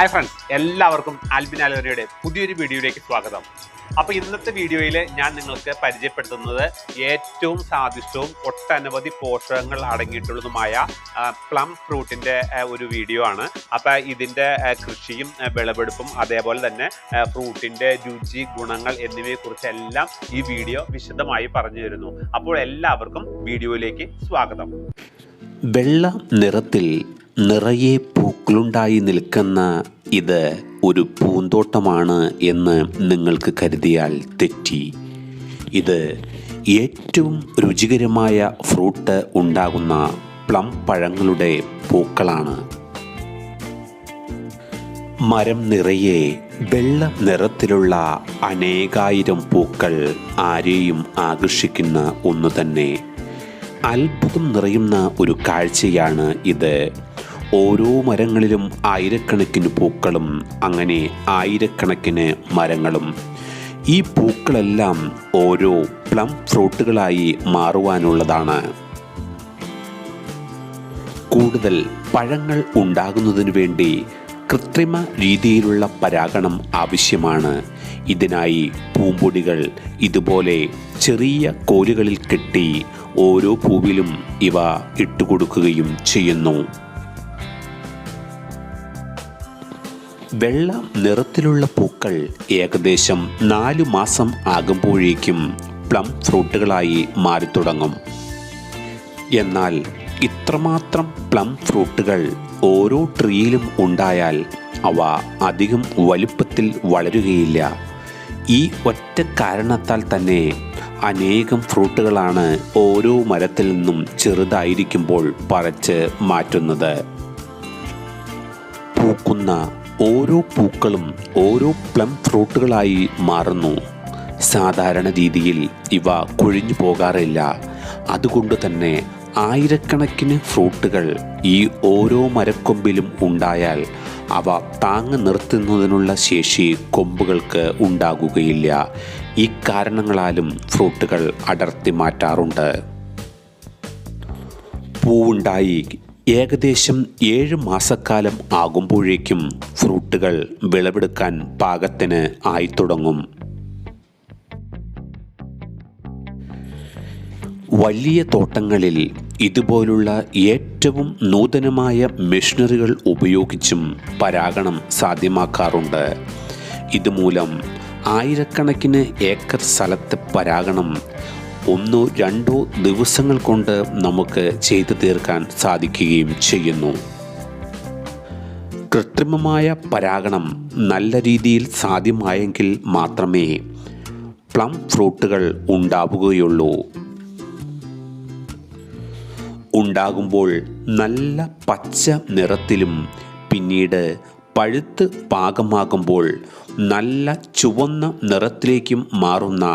Hi friends എല്ലാവർക്കും ആൽബിൻ പുതിയൊരു വീഡിയോയിലേക്ക് സ്വാഗതം. അപ്പോൾ ഇന്നത്തെ വീഡിയോയിൽ ഞാൻ നിങ്ങൾക്ക് പരിചയപ്പെടുത്തുന്നത് ഏറ്റവും സ്വാദിഷ്ടവും ഒട്ടനവധി പോഷകങ്ങൾ അടങ്ങിയിട്ടുള്ളതുമായ പ്ലം ഫ്രൂട്ടിന്റെ ഒരു വീഡിയോ ആണ്. അപ്പോൾ ഇതിന്റെ കൃഷിയും വിളവെടുപ്പും അതേപോലെ തന്നെ ഫ്രൂട്ടിന്റെ രുചി ഗുണങ്ങൾ എന്നിവയെക്കുറിച്ചെല്ലാം ഈ വീഡിയോ വിശദമായി പറഞ്ഞു തരുന്നു. അപ്പോൾ എല്ലാവർക്കും വീഡിയോയിലേക്ക് സ്വാഗതം. വെള്ള നിറത്തിൽ നിറയെ പൂക്കളുണ്ടായി നിൽക്കുന്ന ഇത് ഒരു പൂന്തോട്ടമാണ് എന്ന് നിങ്ങൾക്ക് കരുതിയാൽ തെറ്റി. ഇത് ഏറ്റവും രുചികരമായ ഫ്രൂട്ട് ഉണ്ടാകുന്ന പ്ലം പഴങ്ങളുടെ പൂക്കളാണ്. മരം നിറയെ വെള്ള നിറത്തിലുള്ള അനേകായിരം പൂക്കൾ ആരെയും ആകർഷിക്കുന്ന ഒന്ന് തന്നെ. അത്ഭുതം നിറയുന്ന ഒരു കാഴ്ചയാണ് ഇത്. ഓരോ മരങ്ങളിലും ആയിരക്കണക്കിന് പൂക്കളും അങ്ങനെ ആയിരക്കണക്കിന് മരങ്ങളും. ഈ പൂക്കളെല്ലാം ഓരോ പ്ലം ഫ്രൂട്ടുകളായി മാറുവാനുള്ളതാണ്. കൂടുതൽ പഴങ്ങൾ ഉണ്ടാകുന്നതിനു വേണ്ടി കൃത്രിമ രീതിയിലുള്ള പരാഗണം ആവശ്യമാണ്. ഇതിനായി പൂമ്പൊടികൾ ഇതുപോലെ ചെറിയ കോലുകളിൽ കെട്ടി ഓരോ പൂവിലും ഇവ ഇട്ടുകൊടുക്കുകയും ചെയ്യുന്നു. വെള്ള നിറത്തിലുള്ള പൂക്കൾ ഏകദേശം നാലു മാസം ആകുമ്പോഴേക്കും പ്ലം ഫ്രൂട്ടുകളായി മാറിത്തുടങ്ങും. എന്നാൽ ഇത്രമാത്രം പ്ലം ഫ്രൂട്ടുകൾ ഓരോ ട്രീയിലും ഉണ്ടായാൽ അവ അധികം വലുപ്പത്തിൽ വളരുകയില്ല. ഈ ഒറ്റ കാരണത്താൽ തന്നെ അനേകം ഫ്രൂട്ടുകളാണ് ഓരോ മരത്തിൽ നിന്നും ചെറുതായിരിക്കുമ്പോൾ പറിച്ച് മാറ്റുന്നത്. പൂക്കുന്ന ഓരോ പൂക്കളും ഓരോ പ്ലം ഫ്രൂട്ടുകളായി മാറുന്നു. സാധാരണ രീതിയിൽ ഇവ കൊഴിഞ്ഞു പോകാറില്ല. അതുകൊണ്ട് തന്നെ ആയിരക്കണക്കിന് ഫ്രൂട്ടുകൾ ഈ ഓരോ മരക്കൊമ്പിലും ഉണ്ടായാൽ അവ താങ്ങ് നിർത്തുന്നതിനുള്ള ശേഷി കൊമ്പുകൾക്ക് ഉണ്ടാകുകയില്ല. ഈ കാരണങ്ങളാലും ഫ്രൂട്ടുകൾ അടർത്തി മാറ്റാറുണ്ട്. പൂവുണ്ടായി ഏകദേശം ഏഴ് മാസക്കാലം ആകുമ്പോഴേക്കും ഫ്രൂട്ടുകൾ വിളവെടുക്കാൻ പാകത്തിന് ആയിത്തുടങ്ങും. വലിയ തോട്ടങ്ങളിൽ ഇതുപോലുള്ള ഏറ്റവും നൂതനമായ മെഷീനറികൾ ഉപയോഗിച്ചും പരാഗണം സാധ്യമാക്കാറുണ്ട്. ഇതുമൂലം ആയിരക്കണക്കിന് ഏക്കർ സ്ഥലത്തെ പരാഗണം ഒന്നോ രണ്ടോ ദിവസങ്ങൾ കൊണ്ട് നമുക്ക് ചെയ്തു തീർക്കാൻ സാധിക്കുകയും ചെയ്യുന്നു. കൃത്രിമമായ പരാഗണം നല്ല രീതിയിൽ സാധ്യമായെങ്കിൽ മാത്രമേ പ്ലം ഫ്രൂട്ടുകൾ ഉണ്ടാവുകയുള്ളൂ. ഉണ്ടാകുമ്പോൾ നല്ല പച്ച നിറത്തിലും പിന്നീട് പഴുത്ത് പാകമാകുമ്പോൾ നല്ല ചുവന്ന നിറത്തിലേക്കും മാറുന്ന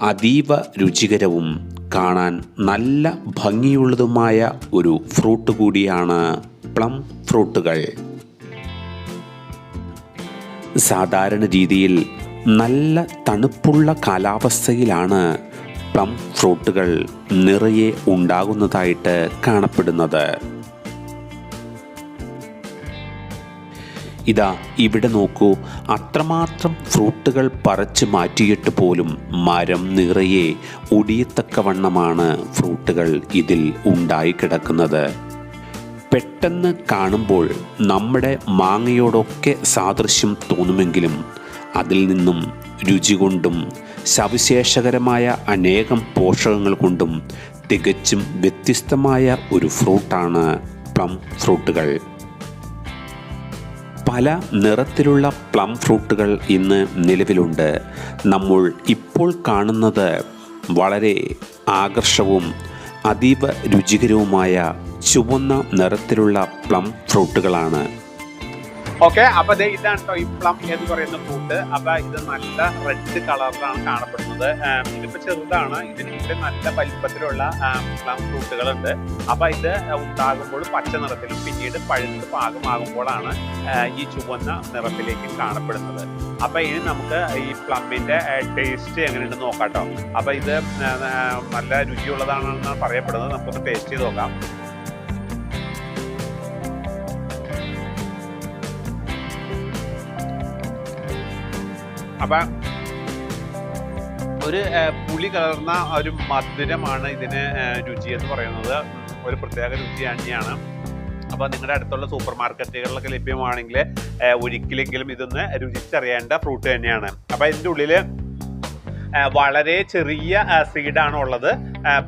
അതീവ രുചികരവും കാണാൻ നല്ല ഭംഗിയുള്ളതുമായ ഒരു ഫ്രൂട്ട് കൂടിയാണ് പ്ലം ഫ്രൂട്ടുകൾ. സാധാരണ രീതിയിൽ നല്ല തണുപ്പുള്ള കാലാവസ്ഥയിലാണ് പ്ലം ഫ്രൂട്ടുകൾ നിറയെ ഉണ്ടാകുന്നതായിട്ട് കാണപ്പെടുന്നത്. ഇതാ ഇവിടെ നോക്കൂ അത്രമാത്രം ഫ്രൂട്ടുകൾ പറിച്ചു മാറ്റിയിട്ട് പോലും മരം നിറയെ ഒടിയത്തക്കവണ്ണമാണ് ഫ്രൂട്ടുകൾ ഇതിൽ ഉണ്ടായി കിടക്കുന്നത്. പെട്ടെന്ന് കാണുമ്പോൾ നമ്മുടെ മാങ്ങയോടൊക്കെ സാദൃശ്യം തോന്നുമെങ്കിലും അതിൽ നിന്നും രുചി കൊണ്ടും സവിശേഷകരമായ അനേകം പോഷകങ്ങൾ കൊണ്ടും തികച്ചും വ്യത്യസ്തമായ ഒരു ഫ്രൂട്ടാണ് പ്ലം ഫ്രൂട്ടുകൾ. പല നിറത്തിലുള്ള പ്ലം ഫ്രൂട്ടുകൾ ഇന്ന് നിലവിലുണ്ട്. നമ്മൾ ഇപ്പോൾ കാണുന്നത് വളരെ ആകർഷവും അതീവ രുചികരവുമായ ചുവന്ന നിറത്തിലുള്ള പ്ലം ഫ്രൂട്ടുകളാണ്. ഓക്കെ അപ്പൊ ദേ ഇതാണ് കേട്ടോ ഈ പ്ലം എന്ന് പറയുന്ന ഫ്രൂട്ട് അപ്പൊ ഇത് നല്ല റെഡ് കളറിലാണ് കാണപ്പെടുന്നത്. ഇതിപ്പോ ചെറുതാണ്. ഇതിന് നല്ല വലിപ്പത്തിലുള്ള പ്ലം ഫ്രൂട്ടുകളുണ്ട് അപ്പൊ ഇത് ഉണ്ടാകുമ്പോൾ പച്ച നിറത്തിലും പിന്നീട് പഴുത്ത് പാകമാകുമ്പോഴാണ് ഈ ചുവന്ന നിറത്തിലേക്ക് കാണപ്പെടുന്നത്. അപ്പൊ ഇനി നമുക്ക് ഈ പ്ലമ്മിന്റെ ടേസ്റ്റ് എങ്ങനെയുണ്ടെന്ന് നോക്കാം കേട്ടോ അപ്പൊ ഇത് നല്ല രുചിയുള്ളതാണെന്ന് പറയപ്പെടുന്നത്. നമുക്കൊന്ന് ടേസ്റ്റ് ചെയ്ത് നോക്കാം. അപ്പം ഒരു പുളി കലർന്ന ഒരു മധുരമാണ് ഇതിന് രുചി എന്ന് പറയുന്നത്. ഒരു പ്രത്യേക രുചി തന്നെയാണ് അപ്പോൾ നിങ്ങളുടെ അടുത്തുള്ള സൂപ്പർ മാർക്കറ്റുകളിലൊക്കെ ലഭ്യമാണെങ്കിൽ ഒരിക്കലെങ്കിലും ഇതൊന്ന് രുചിച്ചറിയേണ്ട ഫ്രൂട്ട് തന്നെയാണ്. അപ്പോൾ ഇതിന്റെ ഉള്ളിൽ വളരെ ചെറിയ സീഡാണ് ഉള്ളത്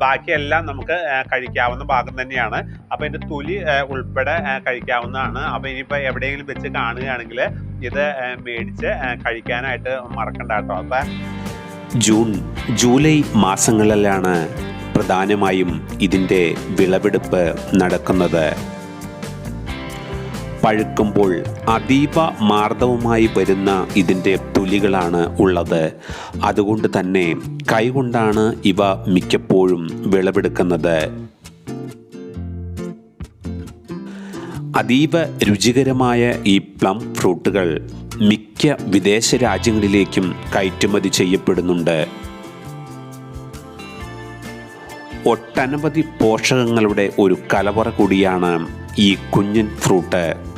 ബാക്കിയെല്ലാം നമുക്ക് കഴിക്കാവുന്ന ഭാഗം തന്നെയാണ്. അപ്പോൾ ഇതിന്റെ തൊലി ഉൾപ്പെടെ കഴിക്കാവുന്നതാണ്. അപ്പോൾ ഇനിയിപ്പോൾ എവിടെയെങ്കിലും വെച്ച് കാണുകയാണെങ്കിൽ ഇത് മേടിച്ച് കഴിക്കാനായിട്ട് മറക്കണ്ട കേട്ടോ. അപ്പം ജൂൺ ജൂലൈ മാസങ്ങളിലാണ് പ്രധാനമായും ഇതിന്റെ വിളവെടുപ്പ് നടക്കുന്നത്. പഴുക്കുമ്പോൾ അതീവ മാർദ്ദവുമായി വരുന്ന ഇതിന്റെ തുലികളാണ് ഉള്ളത്. അതുകൊണ്ട് തന്നെ കൈകൊണ്ടാണ് ഇവ മിക്കപ്പോഴും വിളവെടുക്കുന്നത്. അതീവ രുചികരമായ ഈ പ്ലം ഫ്രൂട്ടുകൾ മിക്ക വിദേശ രാജ്യങ്ങളിലേക്കും കയറ്റുമതി ചെയ്യപ്പെടുന്നുണ്ട്. ഒട്ടനവധി പോഷകങ്ങളുടെ ഒരു കലവറ കൂടിയാണ് ഈ കുഞ്ഞൻ ഫ്രൂട്ട്.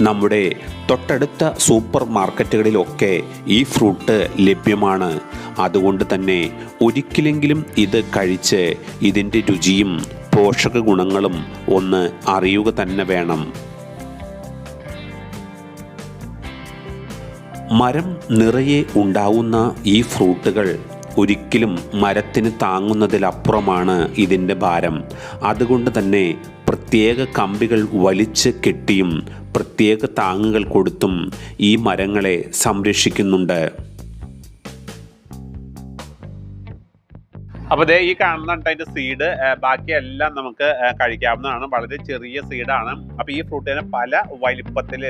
നമ്മുടെ തൊട്ടടുത്ത സൂപ്പർ മാർക്കറ്റുകളിലൊക്കെ ഈ ഫ്രൂട്ട് ലഭ്യമാണ്. അതുകൊണ്ട് തന്നെ ഒരിക്കലെങ്കിലും ഇത് കഴിച്ച് ഇതിന്റെ രുചിയും പോഷക ഗുണങ്ങളും ഒന്ന് അറിയുക തന്നെ വേണം. മരം നിറയെ ഉണ്ടാവുന്ന ഈ ഫ്രൂട്ടുകൾ ഒരിക്കലും മരത്തിന് താങ്ങുന്നതിലപ്പുറമാണ് ഇതിന്റെ ഭാരം. അതുകൊണ്ട് തന്നെ പ്രത്യേക കമ്പികൾ വലിച്ച് കെട്ടിയും പ്രത്യേക താങ്ങുകൾ കൊടുത്തും ഈ മരങ്ങളെ സംരക്ഷിക്കുന്നുണ്ട്. അപ്പോൾ ദേ ഈ കാണുന്നുണ്ട് അതിന്റെ സീഡ് ബാക്കിയെല്ലാം നമുക്ക് കഴിക്കാവുന്നതാണ്. വളരെ ചെറിയ സീഡാണ് അപ്പോൾ ഈ ഫ്രൂട്ടിന് പല വലിപ്പത്തിൽ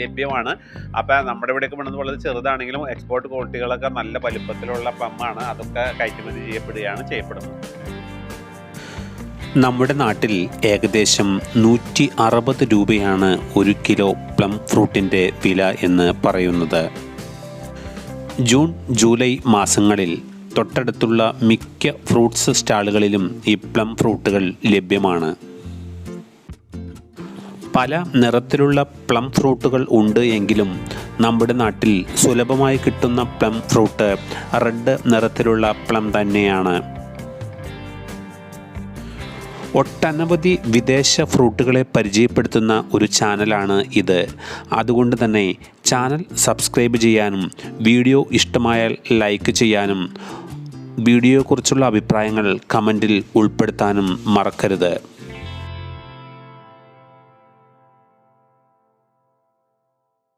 ലഭ്യമാണ്. അപ്പോൾ നമ്മുടെ ഇവിടെയൊക്കെ വേണമെന്ന് വളരെ ചെറുതാണെങ്കിലും എക്സ്പോർട്ട് ക്വാളിറ്റികളൊക്കെ നല്ല വലിപ്പത്തിലുള്ള പമ്മാണ് അതൊക്കെ കയറ്റുമതി ചെയ്യപ്പെടുകയാണ് ചെയ്യപ്പെടുന്നത്. നമ്മുടെ നാട്ടിൽ ഏകദേശം നൂറ്റി അറുപത് രൂപയാണ് ഒരു കിലോ പ്ലം ഫ്രൂട്ടിന്റെ വില എന്ന് പറയുന്നത്. ജൂൺ ജൂലൈ മാസങ്ങളിൽ തൊട്ടടുത്തുള്ള മിക്ക ഫ്രൂട്ട്സ് സ്റ്റാളുകളിലും ഈ പ്ലം ഫ്രൂട്ടുകൾ ലഭ്യമാണ്. പല നിറത്തിലുള്ള പ്ലം ഫ്രൂട്ടുകൾ ഉണ്ട് എങ്കിലും നമ്മുടെ നാട്ടിൽ സുലഭമായി കിട്ടുന്ന പ്ലം ഫ്രൂട്ട് റെഡ് നിറത്തിലുള്ള പ്ലം തന്നെയാണ്. ഒട്ടനവധി വിദേശ ഫ്രൂട്ടുകളെ പരിചയപ്പെടുത്തുന്ന ഒരു ചാനലാണ് ഇത്. അതുകൊണ്ട് തന്നെ ചാനൽ സബ്സ്ക്രൈബ് ചെയ്യാനും വീഡിയോ ഇഷ്ടമായാൽ ലൈക്ക് ചെയ്യാനും വീഡിയോയെക്കുറിച്ചുള്ള അഭിപ്രായങ്ങൾ കമന്റിൽ ഉൾപ്പെടുത്താനും മറക്കരുത്.